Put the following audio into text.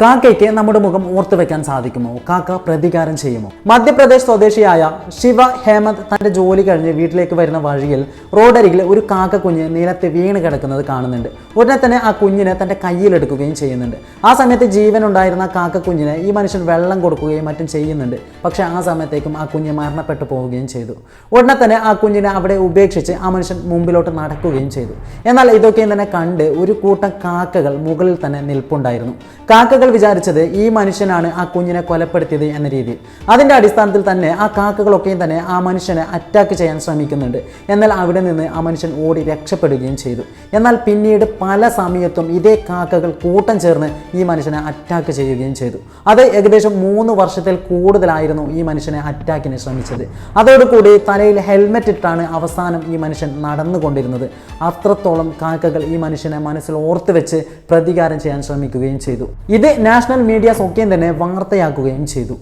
കാക്കയ്ക്ക് നമ്മുടെ മുഖം ഓർത്തു വെക്കാൻ സാധിക്കുമോ? കാക്ക പ്രതികാരം ചെയ്യുമോ? മധ്യപ്രദേശ് സ്വദേശിയായ ശിവ ഹേമന്ത് തന്റെ ജോലി കഴിഞ്ഞ് വീട്ടിലേക്ക് വരുന്ന വഴിയിൽ റോഡരികിൽ ഒരു കാക്ക കുഞ്ഞ് നിലത്ത് വീണ് കിടക്കുന്നത് കാണുന്നുണ്ട്. ഉടനെ തന്നെ ആ കുഞ്ഞിനെ തന്റെ കയ്യിലെടുക്കുകയും ചെയ്യുന്നുണ്ട്. ആ സമയത്ത് ജീവൻ ഉണ്ടായിരുന്ന കാക്ക കുഞ്ഞിനെ ഈ മനുഷ്യൻ വെള്ളം കൊടുക്കുകയും മറ്റും ചെയ്യുന്നുണ്ട്. പക്ഷെ ആ സമയത്തേക്കും ആ കുഞ്ഞ് മരണപ്പെട്ടു പോവുകയും ചെയ്തു. ഉടനെ തന്നെ ആ കുഞ്ഞിനെ അവിടെ ഉപേക്ഷിച്ച് ആ മനുഷ്യൻ മുമ്പിലോട്ട് നടക്കുകയും ചെയ്തു. എന്നാൽ ഇതൊക്കെയും തന്നെ കണ്ട് ഒരു കൂട്ടം കാക്കകൾ മുകളിൽ തന്നെ നിൽപ്പുണ്ടായിരുന്നു. കാക്കകൾ വിചാരിച്ചത് ഈ മനുഷ്യനാണ് ആ കുഞ്ഞിനെ കൊലപ്പെടുത്തിയത് എന്ന രീതിയിൽ. അതിന്റെ അടിസ്ഥാനത്തിൽ തന്നെ ആ കാക്കകളൊക്കെയും തന്നെ ആ മനുഷ്യനെ അറ്റാക്ക് ചെയ്യാൻ ശ്രമിക്കുന്നുണ്ട്. എന്നാൽ അവിടെ നിന്ന് ആ മനുഷ്യൻ ഓടി രക്ഷപ്പെടുകയും ചെയ്തു. എന്നാൽ പിന്നീട് പല സമയത്തും ഇതേ കാക്കകൾ കൂട്ടം ചേർന്ന് ഈ മനുഷ്യനെ അറ്റാക്ക് ചെയ്യുകയും ചെയ്തു. അത് ഏകദേശം മൂന്ന് വർഷത്തിൽ കൂടുതലായിരുന്നു ഈ മനുഷ്യനെ അറ്റാക്കിന് ശ്രമിച്ചത്. അതോടുകൂടി തലയിൽ ഹെൽമെറ്റ് ഇട്ടാണ് അവസാനം ഈ മനുഷ്യൻ നടന്നുകൊണ്ടിരുന്നത്. അത്രത്തോളം കാക്കകൾ ഈ മനുഷ്യനെ മനസ്സിൽ ഓർത്ത് വെച്ച് പ്രതികാരം ചെയ്യാൻ ശ്രമിക്കുകയും ചെയ്തു. ഇത് നാഷണൽ മീഡിയാസ് ഒക്കെയും തന്നെ വാർത്തയാക്കുകയും ചെയ്തു.